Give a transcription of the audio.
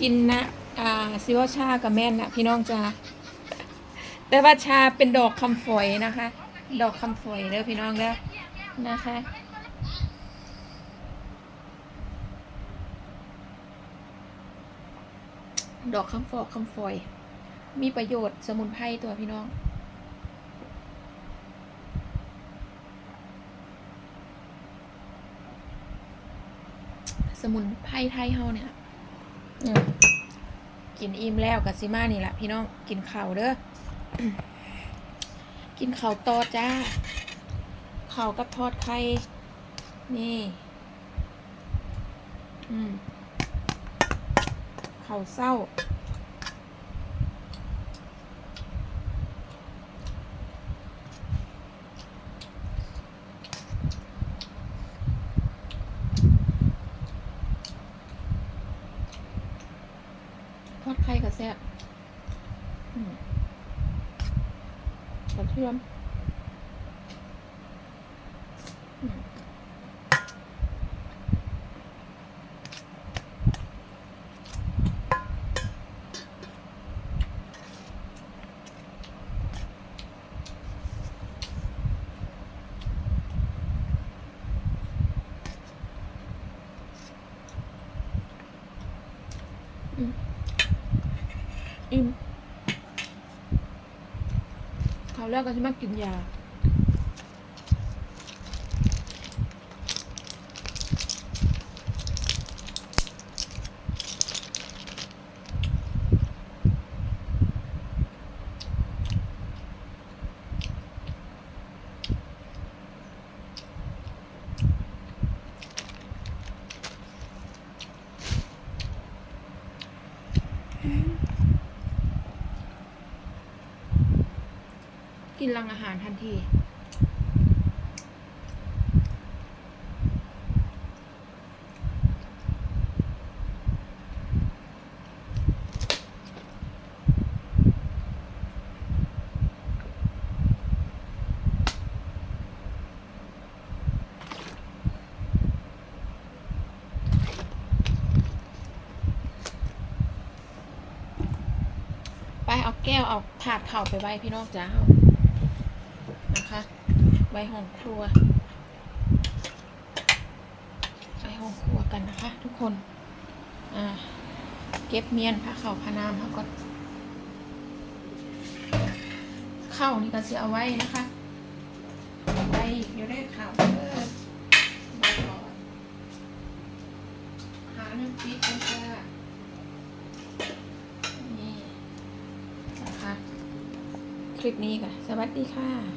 กินนะอ่าซิว่าชากับแม่นนะพี่น้องจ้าแต่ว่าชาเป็นดอกคำฝอยนะคะ ดอกคำฝอยเด้อพี่น้องเด้อนะคะดอกคำฟอกคำฝอย มีประโยชน์สมุนไพรตัวพี่น้อง สมุนไพรไทยเฮาเนี่ย กินอิ่มแล้วกับซิมานี่แหละพี่น้องกินข้าวเด้อกินข้าวตอจ้าข้าวกับทอดไข่นี่ อืมข้าวเศร้า ทอดไข่กับแซ่บอืมกระเทียมอืม อิ่มเขาวแรกก็จะมากินยา กินหลังอาหารทันทีไปเอาแก้วเอาถาดเข่าไปไว้พี่น้องจ้า ไว้ห้องครัวไว้ห้องครัวกันนะคะ ทุกคน อ่า เก็บเมียนผ้าเข่าผ้าน้ำเขาก่อนเข้านี่ก็จะเอาไว้นะคะไว้เดี๋ยวได้ข่าวเออมาก่อนหาน้ำพริกกันจ้านี่นะคะ คลิปนี้ค่ะ สวัสดีค่ะ